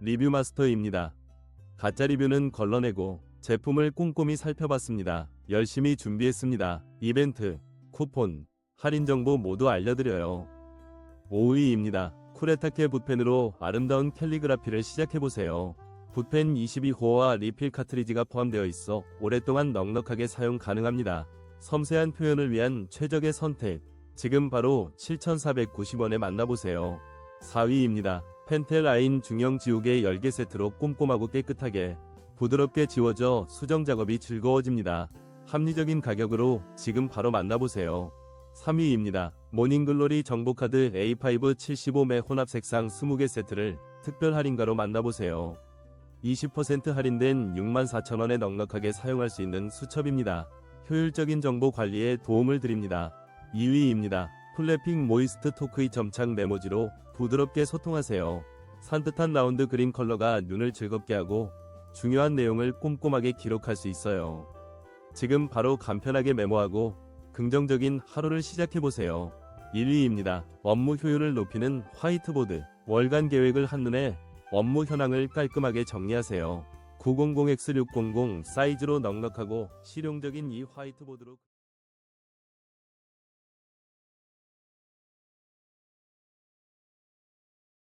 리뷰 마스터입니다. 가짜 리뷰는 걸러내고 제품을 꼼꼼히 살펴봤습니다. 열심히 준비했습니다. 이벤트, 쿠폰, 할인 정보 모두 알려드려요. 5위입니다. 쿠레타케 붓펜으로 아름다운 캘리그라피를 시작해보세요. 붓펜 22호와 리필 카트리지가 포함되어 있어 오랫동안 넉넉하게 사용 가능합니다. 섬세한 표현을 위한 최적의 선택. 지금 바로 7,490원에 만나보세요. 4위입니다. 펜텔아인 중형 지우개 10개 세트로 꼼꼼하고 깨끗하게 부드럽게 지워져 수정 작업이 즐거워집니다. 합리적인 가격으로 지금 바로 만나보세요. 3위입니다. 모닝글로리 정보카드 A5 75매 혼합 색상 20개 세트를 특별 할인가로 만나보세요. 20% 할인된 64,000원에 넉넉하게 사용할 수 있는 수첩입니다. 효율적인 정보 관리에 도움을 드립니다. 2위입니다. 플래핑 모이스트 토크의 점착 메모지로 부드럽게 소통하세요. 산뜻한 라운드 그린 컬러가 눈을 즐겁게 하고 중요한 내용을 꼼꼼하게 기록할 수 있어요. 지금 바로 간편하게 메모하고 긍정적인 하루를 시작해보세요. 1위입니다. 업무 효율을 높이는 화이트보드. 월간 계획을 한눈에 업무 현황을 깔끔하게 정리하세요. 900X600 사이즈로 넉넉하고 실용적인 이 화이트보드로